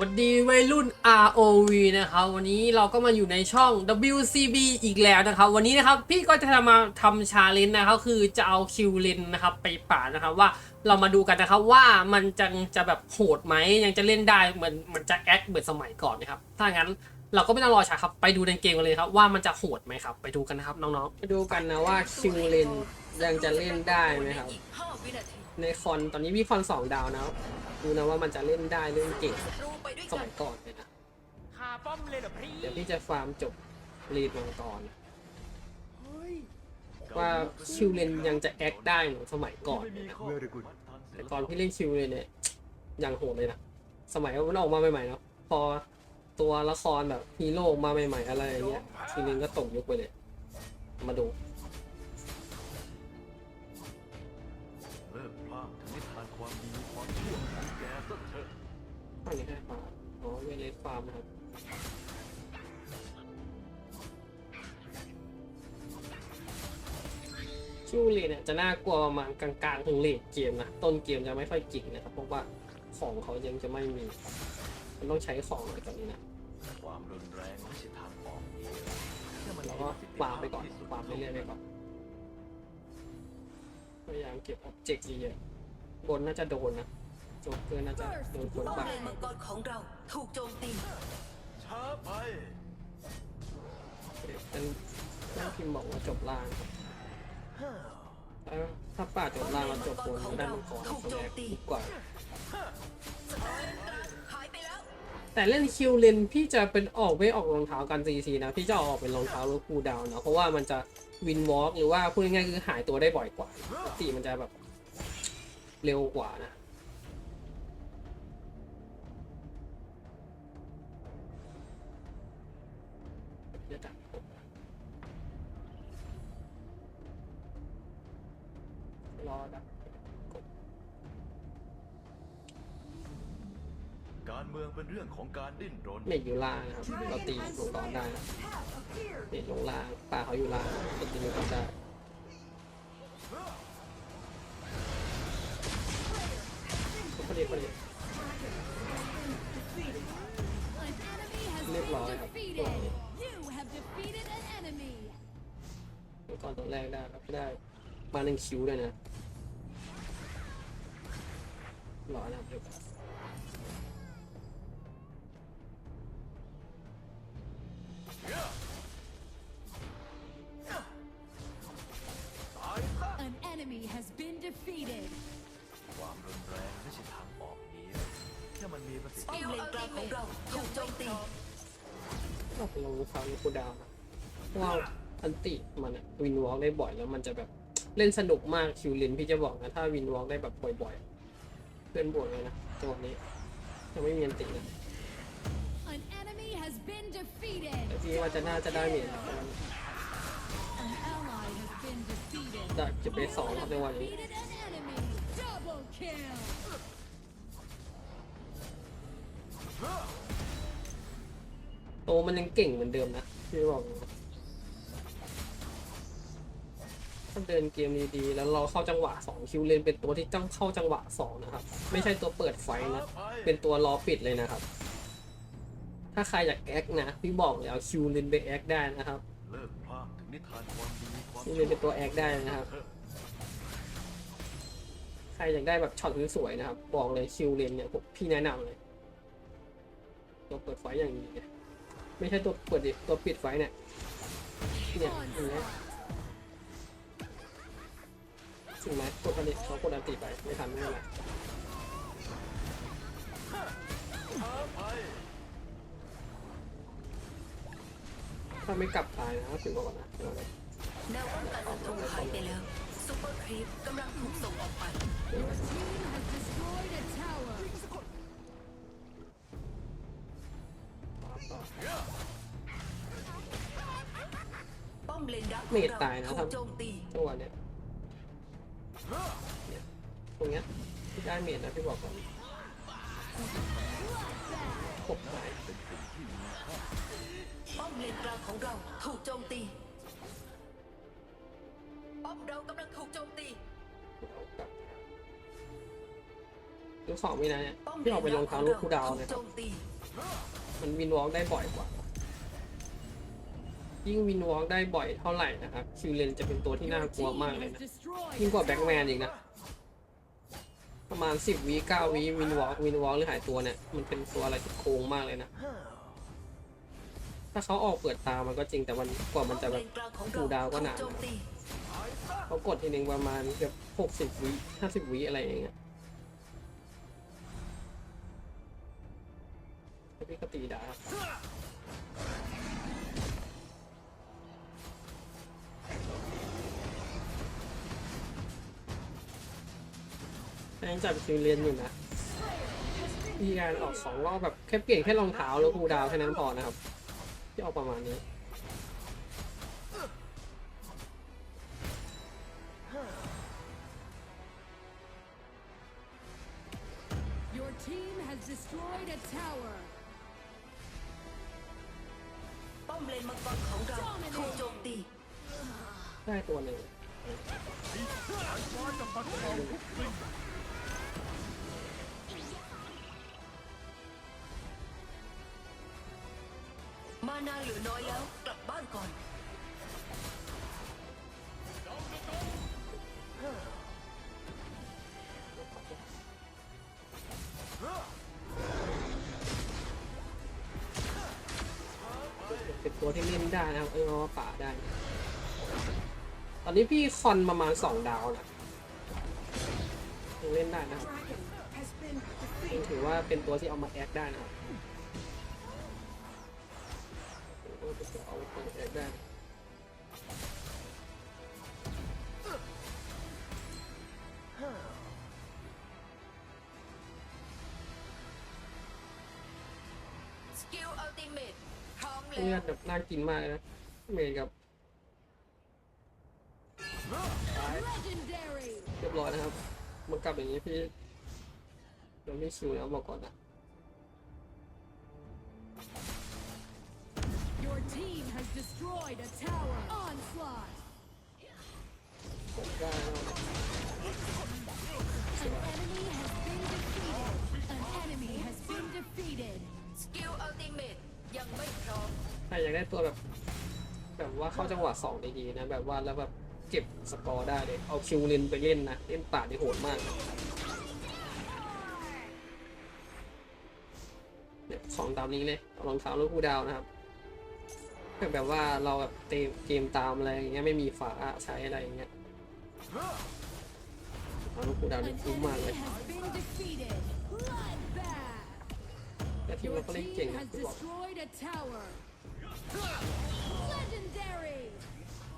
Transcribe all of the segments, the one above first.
สวัสดีวัยรุ่น ROV นะครับวันนี้เราก็มาอยู่ในช่อง WCB อีกแล้วนะครับ วันนี้นะครับพี่ก็จะมาทำชาเลนจ์นะครับคือจะเอาคิวเลนนะครับไปป่านะครับว่าเรามาดูกันนะครับว่ามันจะจะแบบโหดไหมยังจะเล่นได้เหมือนมันจะแอคเหมือนสมัยก่อนนะครับถ้างั้นเราก็ไม่ต้องรอช้าครับไปดูในเกมกันเลยครับว่ามันจะโหดไหมครับ ไปดูกันนะครับน้องๆไปดูกันนะว่าคิวเลนยังจะเล่นได้ไหมครับ ในคอนตอนนี้มีคอนสองดาวนะดูนะว่ามันจะเล่นได้เล่นเก่งสกัมัยก่อนเลยนะคาป้อมเลยเหรอพี่เดี๋ยวพี่จะฟาร์มจบรีดมังกรว่าคิวเลนยังจะแอคได้เหมือนสมัยก่อนแต่ก่อนพี่เล่นคิวเลนเนี่ยยังโหดเลยนะสมัยมันออกมาใหม่ๆเนาะพอตัวละครแบบฮีโร่มาใหม่ๆอะไรอย่างเงี้ยคิวเลนก็ตกยุคไปเลย มาดูามครับคิวเลนเนี่ยจะน่ากลัวประมาณกลางๆถึงเลทเกมนะต้นเกมจะไม่ค่อยกิ่งนะครับเพราะว่าของเขายังจะไม่มี มันต้องใช้ของอะไรแบบนี้นะความรุนแรงไม่ใช่ทางออกเดียวก็ประสิทธิวางไปก่อนวางไปเรื่อยๆไปก่อนพยายามเก็บอ็อบเจกต์เยอะๆบนน่าจะโดนนะ โจ๊กเกอร์น่าจะโดนคนป้อมบ้าเลนมังกรของเราถูกโจมตีช้าไปเป็นแม่พิมพ์บอกว่าจบล่างครับถ้าถ้าป่าจบล่างเราจบบนก็ได้มังกรเขาแรกดีกว่าหายไปแล้ว แต่เล่นคิวเลนพี่จะเป็นออกไม่ออกรองเท้ากันซีซีนะ พี่จะเอาออกเป็นรองเท้าหรือคูลดาวน์นะ เพราะว่ามันจะวินวอล์กหรือว่าพูดง่ายๆคือหายตัวได้บ่อยกว่าปกติมันจะแบบเร็วกว่านะ เดี๋ยวจับผมรอดับการเมืองเป็นเรื่องของการดิ้นรน เมจอยู่ล่างนะครับ เราตีลงก่อนได้นะเมจลงล่างปลาเขาอยู่ล่างเราตีลงก่อนได้พอดีพอดี An enemy has Live been long. defeated. You have ก่อนตัวแรกได้ครับได้มาหนึ่งคิวด้วยนะรอนะครับเดี๋ยวตายซะ An enemy has been defeated. ความรุนแรงไม่ใช่ทางออกเดียวแค่มันมีประสิทธิป้อมภาพเลนกลางของเราถูกโจมตี เราไปลงเขาในคูลดาวน์นะเพราะว่า อันติมันอะวินวอล์กได้บ่อยแล้วมันจะแบบเล่นสนุกมากคิวเลนพี่จะบอกนะ ถ้าวินวอล์กได้แบบบ่อยๆ เพื่อนบวกเลยนะตัวนี้ยังไม่มีอันตินะ An enemy has been defeated. แต่พี่ว่าจะน่าจะได้เมจนะ An ally has been defeated. จะจะไปสองครับในวันนี้ Defeated an enemy. Double kill. โตมันยังเก่งเหมือนเดิมนะพี่บอกาเดินเกมดีๆ แล้วเราเข้าจังหวะสองคิวเลนเป็นตัวที่ต้องเข้าจังหวะสองนะครับ ไม่ใช่ตัวเปิดไฟนะ เป็นตัวรอปิดเลยนะครับ ถ้าใครอยากแอคนะ พี่บอกเลยเอาคิวเลนไปแอคได้นะครับคิวเลนเป็นตัวแอคได้นะครับ ใครอยากได้แบบช็อตสวยๆนะครับ บอกเลยคิวเลนเนี่ยพี่แนะนำเลย ตัวเปิดไฟอย่างนี้เนี่ยไม่ใช่ตัวเปิดตัวปิดไฟเนี่ยเนี่ยอย่างเงี้ย ถึงไหมกดอันนี้เขากดอันติไปไม่ทันไม่เป็นไรช้าไปถ้าไม่กลับตายนะถึงบอกก่อนนะเอาเลยแนวป้องกันศัตรูหายไปแล้วซูเปอร์ครีปกำลังถูกส่งออกไป Your team has destroyed a tower. ต่อ ป้อมเลนดักขเมองจเราตายนะถูครักบโจมตี จังหวะเนี้ย เนี่ยตรงเนี้ยที่ได้เมจนะพี่บอกก่อนหกหายป้อมเลนกลางของเราถูกโจมตีป้อมเรากำลังถูกโจมตีเอากลับดูสองวินะเนี่ยป้อมพี่ออกไปลงทางลูกคูลดาวน์ถูเนี่ยกโจมตีมันวินวอล์กได้บ่อยกว่า ยิ่งวินวอล์กได้บ่อยเท่าไหร่นะครับคิวเลนจะเป็นตัวที่น่ากลัวมากเลยนะ ยิ่งกว่าแบ็กแมนอีกนะ ประมาณสิบวิเก้าวิวินวอล์กวินวอล์กหรือหายตัวเนี่ย มันเป็นตัวอะไรที่โกงมากเลยนะ ถ้าเขาออกเปิดตามันก็จริงแต่มันกว่ามันจะแบบปูดาวก็นาเขากดทีหนึ่งประมาณเกือบหกสิบวิห้าสิบวิอะไรอย่างเงี้ยพี่กตีดา ยังจับคิวเรียนอยู่นะมีการออกสองรอบแบบแค่เปลี่ยนแค่รองเท้าแล้วคูลดาวน์แค่นั้นพอนะครับ ที่ออกประมาณนี้ Your team has destroyed a tower. ป้อมเลนมังกรของเราถูกโจมตีได้ตัวหนึ่ง นาเหลือน้อยแล้ว กลับบ้านก่อน เป็นตัวที่เล่นได้นะครับเออเอามาป่าได้ ตอนนี้พี่คอนประมาณสองดาวนะยังเล่นได้นะครับยังถือว่าเป็นตัวที่เอามาแอคได้นะครับ เอามาแอคได้สกิลอัลติเมทพร้อมเลือแล้ดวแบบน่ากินมากเลยนะเมย์กับ Legendary. เรียบร้อยนะครับ มันกลับอย่างนี้พี่เราไม่ชิวแล้วบอกก่อนนะ Your team has destroyed a tower. Onslaught. ผมได้แล้วนะ An enemy has been defeated. An enemy has been defeated. สกิลอัลติเมทยังไม่พร้อมถ้าอยากได้ตัวแบบ แบบว่าเข้าจังหวะสองดีๆนะ แบบว่าแล้วแบบเก็บสกอร์ได้เลยเอาคิวเลนไปเล่นนะ เล่นป่าได้โหดมากเนี่ยของตามนี้เลยเอารองเท้าลูกคูลดาวน์นะครับ แบบว่าเราแบบเตมเกมตามอะไรอย่างเงี้ยไม่มีฝาใช้อะไรอย่างเงี้ยเอาลูกคูลดาวน์ An นี่คุ้มมากเลยแต่ทีม Your เราเล่นเก่งนะ has ที่บอก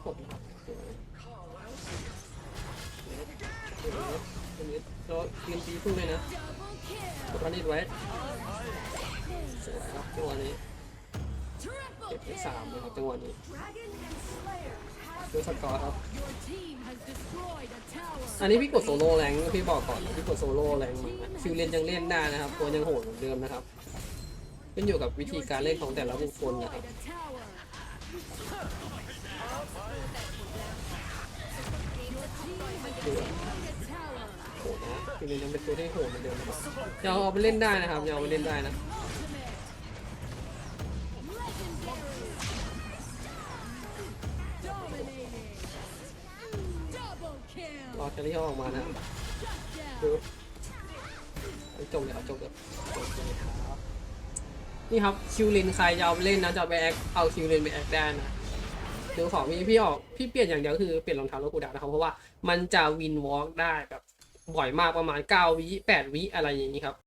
ผมครับเดี๋ยวเดี๋ยวเรายืนตีพึ่งเลยนะ Double kill. กดพันนิดไว้สวยครับจัวนี้ Triple เก็บไปสามเลยครับ kill. จังหวะนี้ Dragon and Slayer ดูสกอร์ครับ Your team has destroyed a tower. อันนี้พี่กดโซโล่แรงพี่บอกก่อนนะพี่กดโซโล่แรงมาฟิลเลนยังเล่นได้นะครับตัวยังโหดเหมือนเดิมนะครับขึ้นอยู่กับวิธี Your การ team เล่นของแต่ละ has บุคคลนะครับ destroyed a tower. Your team has destroyed a tower. โหดนะฟิลเลนยังเป็นตัวที่โหดเหมือนเดิมนะครับยังเอาไปเล่นได้นะครับยังเอาไปเล่นได้นะ อรี่เขาออกมานะครับ Shut ดูจบเลยเอาจบเลยจบเลยครับนี่ครับคิวลินใครจะเอาไปเล่นนะจะไปแอคเอาคิวลินไปแอคได้นะดูของพี่พี่ออกพี่เปลี่ยนอย่างเดียวคือเปลี่ยนรองเท้าแล้วกูดานะครับเพราะว่ามันจะวินวอล์กได้แบบบ่อยมากประมาณ9วิ8วิอะไรอย่างนี้ครับ